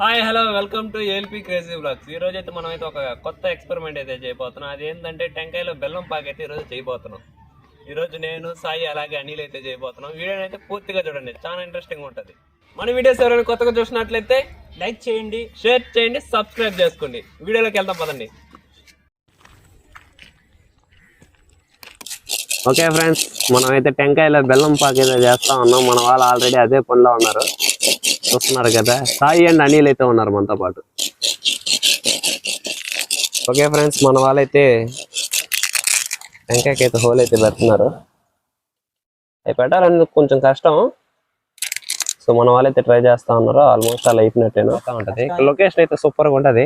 Hi hello welcome to LP crazy blogs ఈ రోజు అయితే మనం అయితే ఒక కొత్త ఎక్స్పెరిమెంట్ అయితే చేయబోతున్నాం. అది ఏంటంటే టెంకాయలో బెల్లం పాక్ అయితే ఈరోజు చేయబోతున్నాం. ఈ రోజు నేను సాయి అలాగే అనిల్ అయితే చేయబోతున్నాం. వీడియోని అయితే పూర్తిగా చూడండి. చాలా ఇంట్రెస్టింగ్ ఉంటుంది. మన వీడియోస్ ఎవరైనా కొత్తగా చూసినట్లయితే లైక్ చేయండి షేర్ చేయండి సబ్స్క్రైబ్ చేసుకోండి. వీడియోలోకి వెళ్దాం పదండి. ఓకే ఫ్రెండ్స్ మనం అయితే టెంకాయలో బెల్లం పాక్ అయితే చేస్తా ఉన్నాం. మన వాళ్ళు ఆల్రెడీ అదే పనిలో ఉన్నారు. చూస్తున్నారు కదా. సాయి అండ్ అనిల్ అయితే ఉన్నారు మనతో పాటు. ఓకే ఫ్రెండ్స్ మన వాళ్ళైతే వెంకాయకైతే అయితే హోల్ అయితే పెడుతున్నారు. అవి పెట్టాలని కొంచెం కష్టం. సో మన వాళ్ళైతే ట్రై చేస్తా ఉన్నారు. ఆల్మోస్ట్ అలా అయిపోయినట్టేనా? ఉంటుంది. లొకేషన్ అయితే సూపర్గా ఉంటది.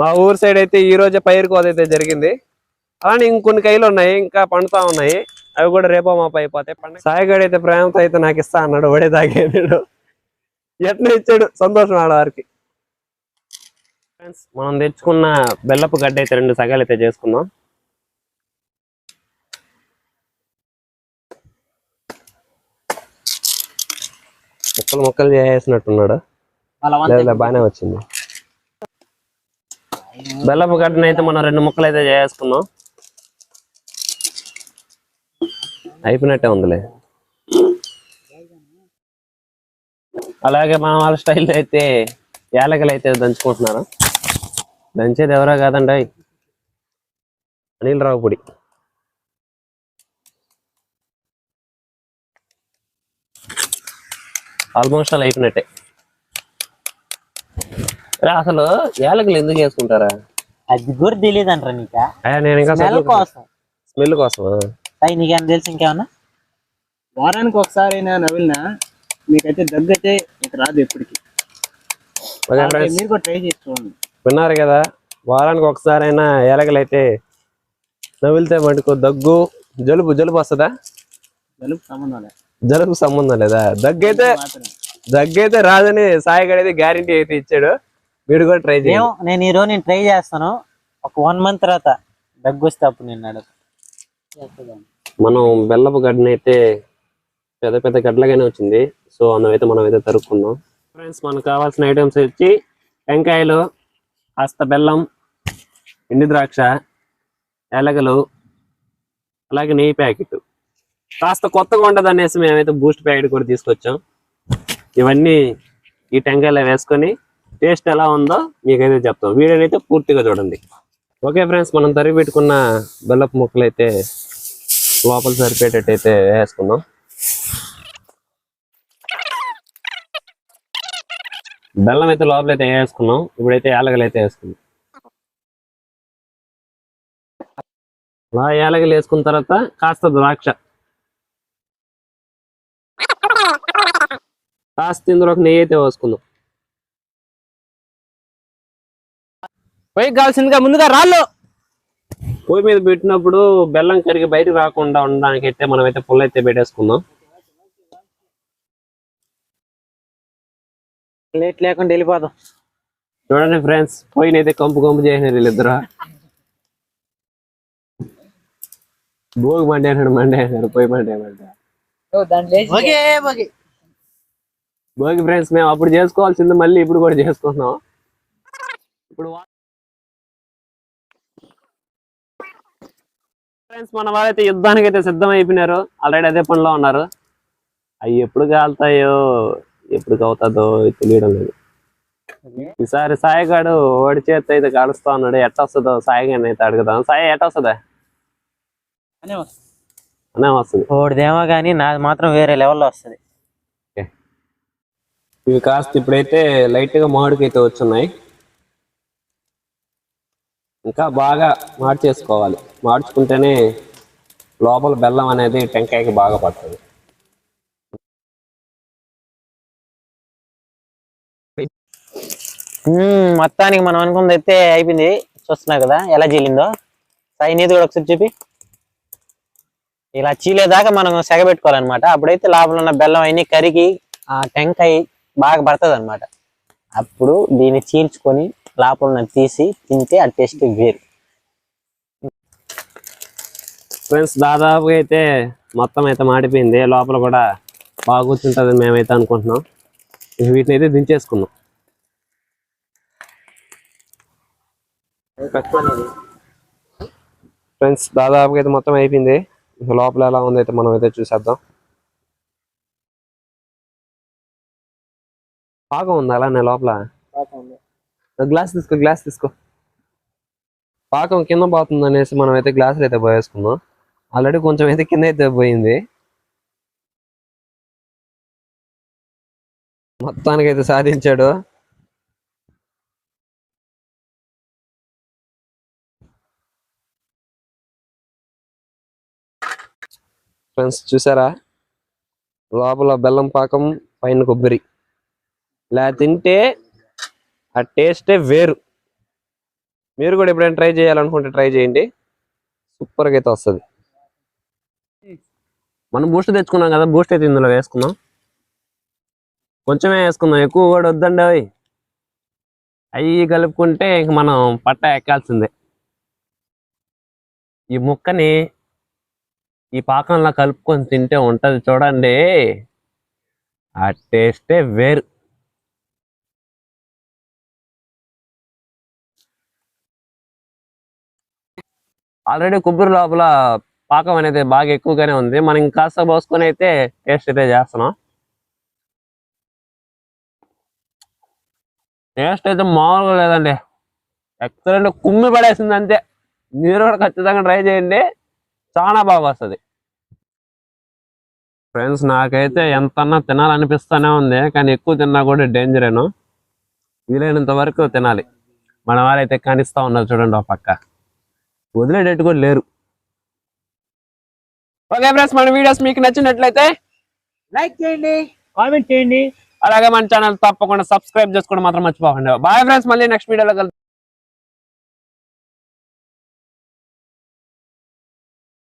మా ఊరు సైడ్ అయితే ఈ రోజే పైరు కోత అయితే జరిగింది. అలానే ఇంకొన్ని కైలు ఉన్నాయి ఇంకా పండుతా ఉన్నాయి. అవి కూడా రేపో మాప అయిపోతాయి. పండుగ సాయిగాడు అయితే ప్రేమతో అయితే నాకు ఇస్తా అన్నాడు ఒడే తాగేదాడు ఎట్లా ఇచ్చాడు? సంతోషం ఆడవారికి. ఫ్రెండ్స్ మనం తెచ్చుకున్న బెల్లపు గడ్డ అయితే రెండు సగాలు అయితే చేసుకుందాం. ముక్కలు ముక్కలు చేసేసినట్టున్నాడు. బాగానే వచ్చింది. బెల్లపు గడ్డను అయితే మనం రెండు ముక్కలు అయితే చేసుకున్నాం అయిపోయినట్టే ఉందిలే. అలాగే మన వాళ్ళ స్టైల్ అయితే యాలకలు అయితే దంచుకుంటున్నారు? దంచేది ఎవరో కాదండి. అనిల్ రావు పొడి. ఆల్మోస్ట్ అలా అయిపోయినట్టే. రా, అసలు యాలకులు ఎందుకు వేసుకుంటారా? అది కూడా తెలియదు అంటారా నీకా నేను ఇంకా స్మెల్ కోసం. స్మెల్ కోసమా? అయ్యి నీకేం తెలుసు ఇంకేమన్నా? వారానికి ఒకసారి అయినా నవ్వినా మీకైతే దగ్గు అయితే ఇక రాదు ఎప్పటికి. మీరు కూడా ట్రై చేసి చూడండి. విన్నారు కదా వారానికి ఒకసారైనా యాలకులు అయితే నవ్విలితే మటుకు దగ్గు జలుబు జలుబు వస్తుందా? జలుబు సంబంధం లేదు. జలుబు సంబంధం లేదా? దగ్గు అయితే మాత్రమే. దగ్గు అయితే రాదని సాయిగడ్ అయితే గ్యారంటీ అయితే ఇచ్చాడు. మీరు కూడా ట్రై చేయండి. ఏమో నేను ఈ రోజు నేను ట్రై చేస్తాను. ఒక వన్ మంత్ తర్వాత దగ్గు వస్తే అప్పుడు నేను అడుగు మనం బెల్లపు గడ్డ అయితే పెద్ద పెద్ద గడ్డలగానే వచ్చింది. సో అందువైతే మనం అయితే తరుక్కున్నాం ఫ్రెండ్స్ మనకు కావాల్సిన ఐటమ్స్ వచ్చి టెంకాయలు కాస్త బెల్లం ఎండి ద్రాక్ష ఎలగలు అలాగే నెయ్యి ప్యాకెట్. కాస్త కొత్తగా ఉండదు అనేసి మేమైతే బూస్ట్ ప్యాకెట్ కూడా తీసుకొచ్చాం. ఇవన్నీ ఈ టెంకాయలో వేసుకొని టేస్ట్ ఎలా ఉందో మీకైతే చెప్తాం. వీడియోని అయితే పూర్తిగా చూడండి. ఓకే ఫ్రెండ్స్ మనం తరిగి పెట్టుకున్న బెల్లపు ముక్కలు అయితే లోపల సరిపోయేటట్టు అయితే వేసుకుందాం. బెల్లం అయితే లోపల అయితే వేసుకున్నాం. ఇప్పుడైతే యాలగలు అయితే వేసుకున్నాం అలా యాలగలు వేసుకున్న తర్వాత కాస్త ద్రాక్ష. కాస్త ఇందులో ఒక నెయ్యి అయితే వేసుకుందాం పైకి కావాల్సిందిగా ముందుగా రాళ్ళు. పొయ్యి మీద పెట్టినప్పుడు బెల్లం కరిగి బయటకు రాకుండా ఉండడానికి అయితే మనం అయితే పుల్ల అయితే పెట్టేసుకుందాం. లేట్ లేకుండా వెళ్ళిపోదాం. చూడండి ఫ్రెండ్స్ పొయ్యిని అయితే కంపు కంపు చేసినారు వీళ్ళిద్దరు. భోగి మండే అన్నాడు మండే అన్నాడు పొయ్యి Monday Monday okay okay. Bhogi friends మేము అప్పుడు చేసుకోవాల్సింది మళ్ళీ ఇప్పుడు కూడా చేసుకుంటున్నాం. ఇప్పుడు ఫ్రెండ్స్ మన వాళ్ళైతే యుద్ధానికి అయితే సిద్ధం అయిపోయినారు ఆల్రెడీ అదే పనిలో ఉన్నారు. అవి ఎప్పుడు కాలుతాయో ఎప్పుడు అవుతుందో తెలియడం లేదు. ఈసారి సాయిగాడు ఓడి చేతి అయితే కాలుస్తా ఉన్నాడు. ఎట్ట వస్తుందో సాయిగాని అయితే అడుగుదాం. సాయి ఎట్ట వస్తుందా? అనే వస్తుంది. ఓడిదేమో కానీ నాది మాత్రం వేరే లెవెల్లో వస్తుంది. ఇవి కాస్త ఇప్పుడైతే లైట్గా మామిడికి అయితే వచ్చున్నాయి. ఇంకా బాగా మార్చేసుకోవాలి. మార్చుకుంటేనే లోపల బెల్లం అనేది టెంకాయకి బాగా పడుతుంది. మొత్తానికి మనం అనుకున్నది అయితే అయిపోయింది. చూస్తున్నావు కదా ఎలా చీలిందో. సై నీది కూడా ఒకసారి చూపి. ఇలా చీలేదాకా మనం సెగబెట్టుకోవాలన్నమాట అప్పుడైతే లోపల ఉన్న బెల్లం అయినా కరిగి ఆ టెంకాయ బాగా పడుతుంది అనమాట అప్పుడు దీన్ని చీల్చుకొని లోపల తీసి తింటే ఆ టేస్ట్ వేరు. ఫ్రెండ్స్ దాదాపుగా అయితే మొత్తం అయితే మాడిపోయింది. లోపల కూడా బాగా కూర్చుంటుంది మేమైతే అనుకుంటున్నాం. వీటిని అయితే దించేసుకున్నాం. ఫ్రెండ్స్ దాదాపుగా అయితే మొత్తం అయిపోయింది. లోపల ఎలా ఉందైతే మనం అయితే చూసేద్దాం. పాకం ఉంది అలానే లోపల? గ్లాస్ తీసుకో గ్లాస్ తీసుకో. పాకం కింద పోతుంది అనేసి మనం అయితే గ్లాసులు అయితే పోయేసుకుందాం. ఆల్రెడీ కొంచెం అయితే కింద అయితే పోయింది. మొత్తానికి అయితే సాధించాడు. ఫ్రెండ్స్ చూసారా? లోపల బెల్లం పాకం పైన కొబ్బరి. ఇలా తింటే ఆ టేస్టే వేరు. మీరు కూడా ఎప్పుడైనా ట్రై చేయాలనుకుంటే ట్రై చేయండి. సూపర్గా అయితే వస్తుంది. మనం బూస్ట్ తెచ్చుకున్నాం కదా బూస్ట్ అయితే ఇందులో వేసుకుందాం. కొంచెమే వేసుకుందాం ఎక్కువ కూడా వద్దండి అవి. అవి కలుపుకుంటే ఇంక మనం పట్ట ఎక్కాల్సిందే. ఈ ముక్కని ఈ పాకంలో కలుపుకొని తింటే ఉంటుంది చూడండి. ఆ టేస్టే వేరు. ఆల్రెడీ కొబ్బరి లోపల పాకం అనేది బాగా ఎక్కువగానే ఉంది. మనం కాస్త పోసుకొని అయితే టేస్ట్ అయితే చేస్తున్నాం. టేస్ట్ అయితే మామూలుగా లేదండి. ఎక్సలెంట్ కుమ్మి పడేసింది అంతే. మీరు కూడా ఖచ్చితంగా ట్రై చేయండి. చాలా బాగా వస్తుంది. ఫ్రెండ్స్ నాకైతే ఎంతన్నా తినాలనిపిస్తూనే ఉంది కానీ ఎక్కువ తిన్నా కూడా డేంజరేను వీలైనంత వరకు తినాలి. మన వారైతే కనిస్తూ ఉన్నారు చూడండి ఆ పక్క. వదిలేటట్టు కూడా లేరు. ఓకే ఫ్రెండ్స్ మన వీడియోస్ మీకు నచ్చినట్లయితే లైక్ చేయండి. కామెంట్ చేయండి. అలాగే మన ఛానల్ తప్పకుండా సబ్స్క్రైబ్ చేసుకోవడం మాత్రం మర్చిపోకండి. బాయ్ ఫ్రెండ్స్ మళ్ళీ నెక్స్ట్ వీడియోలో కలుద్దాం.